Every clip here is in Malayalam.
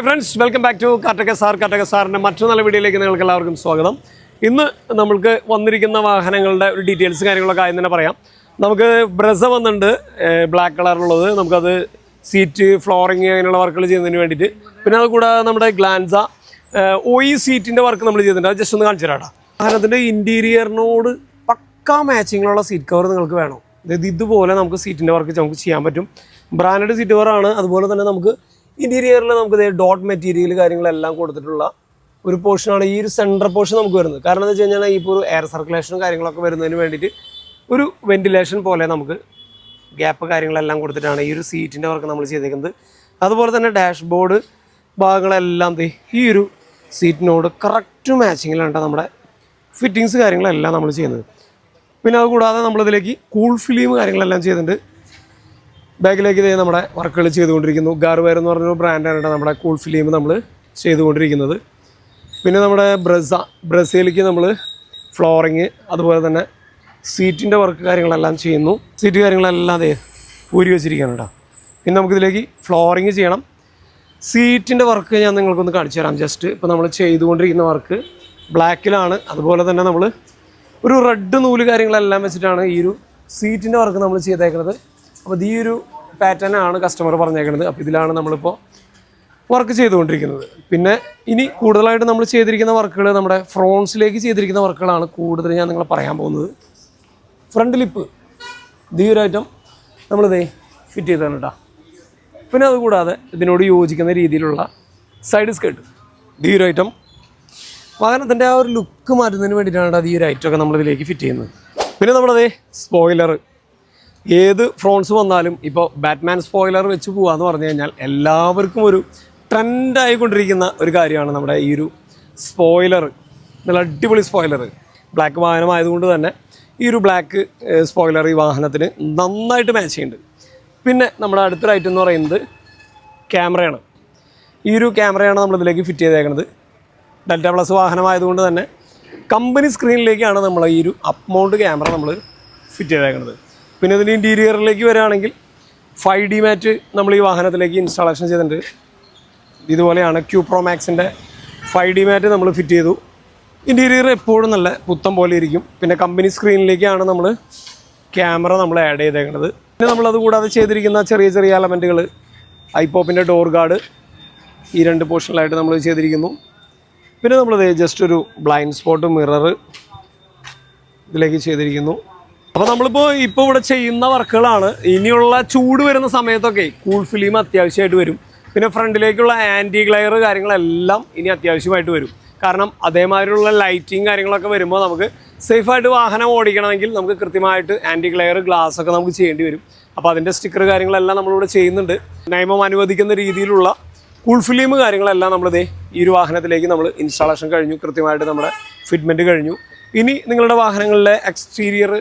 Hi friends welcome back to കാട്ടക sir കാട്ടക സാറിന്റെ മറ്റു നല്ല വീഡിയോയിലേക്ക് നിങ്ങൾക്ക് എല്ലാവർക്കും സ്വാഗതം. ഇന്ന് നമ്മൾക്ക് വന്നിരിക്കുന്ന വാഹനങ്ങളുടെ ഒരു ഡീറ്റെയിൽസ് കാര്യങ്ങളൊക്കെ ആദ്യം തന്നെ പറയാം. നമുക്ക് ബ്രസ വന്നിട്ടുണ്ട് ബ്ലാക്ക് കളറിലുള്ളത് നമുക്കത് സീറ്റ് ഫ്ലോറിങ് അങ്ങനെയുള്ള വർക്കുകൾ ചെയ്യുന്നതിന് വേണ്ടിയിട്ട്. പിന്നെ അതുകൂടാതെ നമ്മുടെ ഗ്ലാൻസ ഓയി സീറ്റിന്റെ വർക്ക് നമ്മൾ ചെയ്തിട്ടുണ്ട്. അത് ജസ്റ്റ് ഒന്ന് കാണിച്ചു തരാം വാഹനത്തിന്റെ ഇന്റീരിയറിനോട് പക്കാ മാച്ചിങ്ങിലുള്ള സീറ്റ് കവർ നിങ്ങൾക്ക് വേണം. അതായത് ഇതുപോലെ നമുക്ക് സീറ്റിന്റെ വർക്ക് നമുക്ക് ചെയ്യാൻ പറ്റും. ബ്രാൻഡഡ് സീറ്റ് കവറാണ് അതുപോലെ തന്നെ നമുക്ക് ഇന്റീരിയറിൽ നമുക്ക് ഡോട്ട് മെറ്റീരിയൽ കാര്യങ്ങളെല്ലാം കൊടുത്തിട്ടുള്ള ഒരു പോർഷനാണ് ഈ ഒരു സെൻട്രൽ പോർഷൻ നമുക്ക് വരുന്നത്. കാരണം എന്താ വെച്ച് കഴിഞ്ഞാൽ ഇപ്പോൾ ഒരു എയർ സർക്കുലേഷനും കാര്യങ്ങളൊക്കെ വരുന്നതിന് വേണ്ടിയിട്ട് ഒരു വെന്റിലേഷൻ പോലെ നമുക്ക് ഗ്യാപ്പ് കാര്യങ്ങളെല്ലാം കൊടുത്തിട്ടാണ് ഈ ഒരു സീറ്റിന്റെ വർക്ക് നമ്മൾ ചെയ്തേക്കുന്നത്. അതുപോലെ തന്നെ ഡാഷ്ബോർഡ് ഭാഗങ്ങളെല്ലാം ഈ ഒരു സീറ്റിനോട് കറക്റ്റ് മാച്ചിങ്ങിലാണ് നമ്മുടെ ഫിറ്റിങ്സ് കാര്യങ്ങളെല്ലാം നമ്മൾ ചെയ്യുന്നത്. പിന്നെ അതുകൂടാതെ നമ്മളിതിലേക്ക് കൂൾ ഫിലിം കാര്യങ്ങളെല്ലാം ചെയ്തിട്ടുണ്ട്. ബാക്കിലേക്ക് ഇതേ നമ്മുടെ വർക്കുകൾ ചെയ്തുകൊണ്ടിരിക്കുന്നു. ഗാർവെയർ എന്ന് പറഞ്ഞൊരു ബ്രാൻഡാണ് നമ്മുടെ കൂൾ ഫിലിം നമ്മൾ ചെയ്തുകൊണ്ടിരിക്കുന്നത്. പിന്നെ നമ്മുടെ ബ്രസ ബ്രസീലിക്ക് നമ്മൾ ഫ്ലോറിങ് അതുപോലെ തന്നെ സീറ്റിന്റെ വർക്ക് കാര്യങ്ങളെല്ലാം ചെയ്യുന്നു. സീറ്റ് കാര്യങ്ങളെല്ലാം അതേ ഊരി വെച്ചിരിക്കുകയാണ് കേട്ടോ. പിന്നെ നമുക്കിതിലേക്ക് ഫ്ലോറിങ് ചെയ്യണം. സീറ്റിന്റെ വർക്ക് ഞാൻ നിങ്ങൾക്കൊന്ന് കാണിച്ചു തരാം. ജസ്റ്റ് ഇപ്പോൾ നമ്മൾ ചെയ്തുകൊണ്ടിരിക്കുന്ന വർക്ക് ബ്ലാക്കിലാണ് അതുപോലെ തന്നെ നമ്മൾ ഒരു റെഡ് നൂൽ കാര്യങ്ങളെല്ലാം വെച്ചിട്ടാണ് ഈ ഒരു സീറ്റിന്റെ വർക്ക് നമ്മൾ ചെയ്തേക്കുന്നത്. അപ്പോൾ ഈ ഒരു പാറ്റേൺ ആണ് കസ്റ്റമർ പറഞ്ഞേക്കുന്നത് അപ്പോൾ ഇതിലാണ് നമ്മളിപ്പോൾ വർക്ക് ചെയ്തുകൊണ്ടിരിക്കുന്നത്. പിന്നെ ഇനി കൂടുതലായിട്ട് നമ്മൾ ചെയ്തിരിക്കുന്ന വർക്കുകൾ നമ്മുടെ ഫ്രോൺസിലേക്ക് ചെയ്തിരിക്കുന്ന വർക്കുകളാണ് കൂടുതൽ ഞാൻ നിങ്ങളെ പറയാൻ പോകുന്നത്. ഫ്രണ്ട് ലിപ്പ് ഈ ഒരു നമ്മളിതേ ഫിറ്റ് ചെയ്താണ് കേട്ടോ പിന്നെ അതുകൂടാതെ ഇതിനോട് യോജിക്കുന്ന രീതിയിലുള്ള സൈഡ് സ്കേർട്ട് ഈ ഒരു ഐറ്റം വാഹനത്തിന്റെ ആ ഒരു ലുക്ക് മാറ്റുന്നതിന് വേണ്ടിയിട്ടാണ് ഈ ഒരു ഐറ്റമൊക്കെ നമ്മൾ ഇതിലേക്ക് ഫിറ്റ് ചെയ്യുന്നത്. പിന്നെ നമ്മളതേ സ്പോയിലർ ഏത് ഫ്രോൺസ് വന്നാലും ഇപ്പോൾ ബാറ്റ്മാൻ സ്പോയിലർ വെച്ച് പോകാമെന്ന് പറഞ്ഞു കഴിഞ്ഞാൽ എല്ലാവർക്കും ഒരു ട്രെൻഡായിക്കൊണ്ടിരിക്കുന്ന ഒരു കാര്യമാണ് നമ്മുടെ ഈ ഒരു സ്പോയിലർ നല്ല അടിപൊളി സ്പോയിലർ ബ്ലാക്ക് വാഹനമായതുകൊണ്ട് തന്നെ ഈ ഒരു ബ്ലാക്ക് സ്പോയിലർ ഈ വാഹനത്തിന് നന്നായിട്ട് മാച്ച് ചെയ്യുന്നുണ്ട്. പിന്നെ നമ്മുടെ അടുത്തൊരു ഐറ്റം എന്ന് പറയുന്നത് ക്യാമറയാണ് ഈ ഒരു ക്യാമറയാണ് നമ്മൾ ഇതിലേക്ക് ഫിറ്റ് ചെയ്തേക്കുന്നത് ഡെൽറ്റ പ്ലസ് വാഹനമായതുകൊണ്ട് തന്നെ കമ്പനി സ്ക്രീനിലേക്കാണ് നമ്മൾ ഈ ഒരു അപ്പ് മൗണ്ട് ക്യാമറ നമ്മൾ ഫിറ്റ് ചെയ്തേക്കുന്നത് പിന്നെ ഇതിന്റെ ഇന്റീരിയറിലേക്ക് വരികയാണെങ്കിൽ ഫൈവ് ഡി മാറ്റ് നമ്മൾ ഈ വാഹനത്തിലേക്ക് ഇൻസ്റ്റാളേഷൻ ചെയ്തിട്ടുണ്ട്. ഇതുപോലെയാണ് ക്യൂ പ്രോ മാക്സിന്റെ ഫൈവ് ഡി മാറ്റ് നമ്മൾ ഫിറ്റ് ചെയ്തു. ഇന്റീരിയർ എപ്പോഴും നല്ല പുത്തം പോലെ ഇരിക്കും. പിന്നെ കമ്പനി സ്ക്രീനിലേക്കാണ് നമ്മൾ ക്യാമറ നമ്മൾ ആഡ് ചെയ്തേക്കുന്നത് പിന്നെ നമ്മളത് കൂടാതെ ചെയ്തിരിക്കുന്ന ചെറിയ ചെറിയ എലമെന്റുകൾ ഐപോപ്പിന്റെ ഡോർ ഗാർഡ് ഈ രണ്ട് പോർഷനിലായിട്ട് നമ്മൾ ചെയ്തിരിക്കുന്നു. പിന്നെ നമ്മളത് ജസ്റ്റ് ഒരു ബ്ലൈൻഡ് സ്പോട്ട് മിറർ ഇതിലേക്ക് ചെയ്തിരിക്കുന്നു. അപ്പോൾ നമ്മളിപ്പോൾ ഇപ്പോൾ ഇവിടെ ചെയ്യുന്ന വർക്കുകളാണ്. ഇനിയുള്ള ചൂട് വരുന്ന സമയത്തൊക്കെ കൂൾ ഫിലിം അത്യാവശ്യമായിട്ട് വരും. പിന്നെ ഫ്രണ്ടിലേക്കുള്ള ആന്റി ഗ്ലെയർ കാര്യങ്ങളെല്ലാം ഇനി അത്യാവശ്യമായിട്ട് വരും. കാരണം അതേമാതിരിയുള്ള ലൈറ്റിങ് കാര്യങ്ങളൊക്കെ വരുമ്പോൾ നമുക്ക് സേഫായിട്ട് വാഹനം ഓടിക്കണമെങ്കിൽ നമുക്ക് കൃത്യമായിട്ട് ആന്റി ഗ്ലെയർ ഗ്ലാസ് ഒക്കെ നമുക്ക് ചെയ്യേണ്ടി വരും. അപ്പോൾ അതിന്റെ സ്റ്റിക്കർ കാര്യങ്ങളെല്ലാം നമ്മളിവിടെ ചെയ്യുന്നുണ്ട്. നിയമം അനുവദിക്കുന്ന രീതിയിലുള്ള കൂൾ ഫിലിം കാര്യങ്ങളെല്ലാം നമ്മളിതേ ഈ ഒരു വാഹനത്തിലേക്ക് നമ്മൾ ഇൻസ്റ്റാളേഷൻ കഴിഞ്ഞു. കൃത്യമായിട്ട് നമ്മുടെ ഫിറ്റ്മെന്റ് കഴിഞ്ഞു. ഇനി നിങ്ങളുടെ വാഹനങ്ങളിലെ എക്സ്റ്റീരിയർ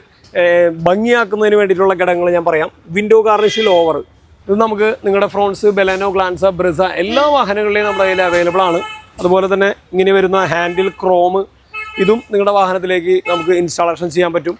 ഭംഗിയാക്കുന്നതിന് വേണ്ടിയിട്ടുള്ള ഘടകങ്ങൾ ഞാൻ പറയാം. വിൻഡോ കാർണിഷിൽ ഓവർ ഇത് നമുക്ക് നിങ്ങളുടെ ഫ്രോൺസ് ബെലാനോ ഗ്ലാൻസ ബ്രിസ എല്ലാ വാഹനങ്ങളിലെയും നമ്മുടെ കയ്യിൽ അവൈലബിൾ ആണ്. അതുപോലെ തന്നെ ഇങ്ങനെ വരുന്ന ഹാൻഡിൽ ക്രോം ഇതും നിങ്ങളുടെ വാഹനത്തിലേക്ക് നമുക്ക് ഇൻസ്റ്റാളേഷൻ ചെയ്യാൻ പറ്റും.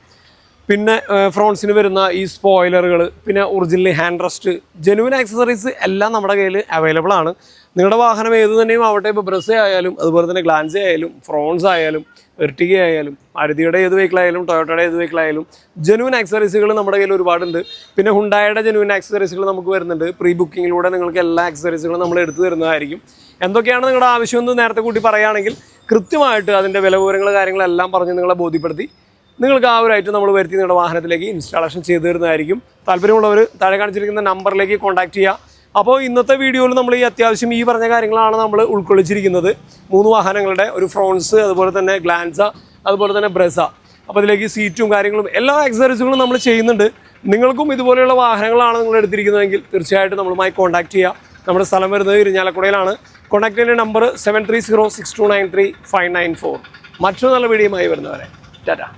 പിന്നെ ഫ്രോൺസിന് വരുന്ന ഈ സ്പോയിലറുകൾ പിന്നെ original hand rest genuine accessories എല്ലാം നമ്മുടെ കയ്യിൽ അവൈലബിൾ ആണ്. നിങ്ങളുടെ വാഹനം ഏത് തന്നെയും ആവട്ടെ ഇപ്പോൾ ബ്രസ് ആയാലും അതുപോലെ തന്നെ ഗ്ലാൻസ് ആയാലും ഫ്രോൺസ് ആയാലും എർട്ടിക ആയാലും മാരുതിയുടെ ഏത് വെഹിക്കിൾ ആയാലും ടൊയോട്ടയുടെ ഏത് വെഹിക്കിൾ ആയാലും ജെനുവിൻ ആക്സസറീസുകൾ നമ്മുടെ കയ്യിൽ ഒരുപാടുണ്ട്. പിന്നെ ഹുണ്ടായുടെ ജനുവിൻ ആക്സസറീസുകൾ നമുക്ക് വരുന്നുണ്ട്. പ്രീ ബുക്കിങ്ങിലൂടെ നിങ്ങൾക്ക് എല്ലാ ആക്സസറീസുകളും നമ്മൾ എടുത്തു തരുന്നതായിരിക്കും. എന്തൊക്കെയാണ് നിങ്ങളുടെ ആവശ്യമെന്ന് നേരത്തെ കൂട്ടി പറയുകയാണെങ്കിൽ കൃത്യമായിട്ട് അതിന്റെ വില വിവരങ്ങൾ കാര്യങ്ങളെല്ലാം പറഞ്ഞ് നിങ്ങളെ ബോധ്യപ്പെടുത്തി നിങ്ങൾക്ക് ആ ഒരു ഐറ്റം നമ്മൾ വരുത്തി നിങ്ങളുടെ വാഹനത്തിലേക്ക് ഇൻസ്റ്റാളേഷൻ ചെയ്തു തരുന്നതായിരിക്കും. താല്പര്യമുള്ളവർ താഴെ കാണിച്ചിരിക്കുന്ന നമ്പറിലേക്ക് കോൺടാക്ട് ചെയ്യുക. അപ്പോൾ ഇന്നത്തെ വീഡിയോയിൽ നമ്മൾ ഈ അത്യാവശ്യം ഈ പറഞ്ഞ കാര്യങ്ങളാണ് നമ്മൾ ഉൾക്കൊള്ളിച്ചിരിക്കുന്നത്. മൂന്ന് വാഹനങ്ങളുടെ ഒരു ഫ്രോൺസ് അതുപോലെ തന്നെ ഗ്ലാൻസ അതുപോലെ തന്നെ ബ്രസ അപ്പോൾ ഇതിലേക്ക് സീറ്റും കാര്യങ്ങളും എല്ലാ ആക്സസറീസുകളും നമ്മൾ ചെയ്യുന്നുണ്ട്. നിങ്ങൾക്കും ഇതുപോലെയുള്ള വാഹനങ്ങളാണ് നിങ്ങൾ എടുത്തിരിക്കുന്നതെങ്കിൽ തീർച്ചയായിട്ടും നമ്മളുമായി കോൺടാക്ട് ചെയ്യുക. നമ്മുടെ സ്ഥലം വരുന്നത് ഇരിഞ്ഞാലക്കുടയിലാണ്. കോൺടാക്ട് ചെയ്യുന്ന number seven three zero six two nine three five nine four മറ്റൊരു നല്ല വീഡിയോയുമായി വരുന്നവരെ. ടാറ്റ.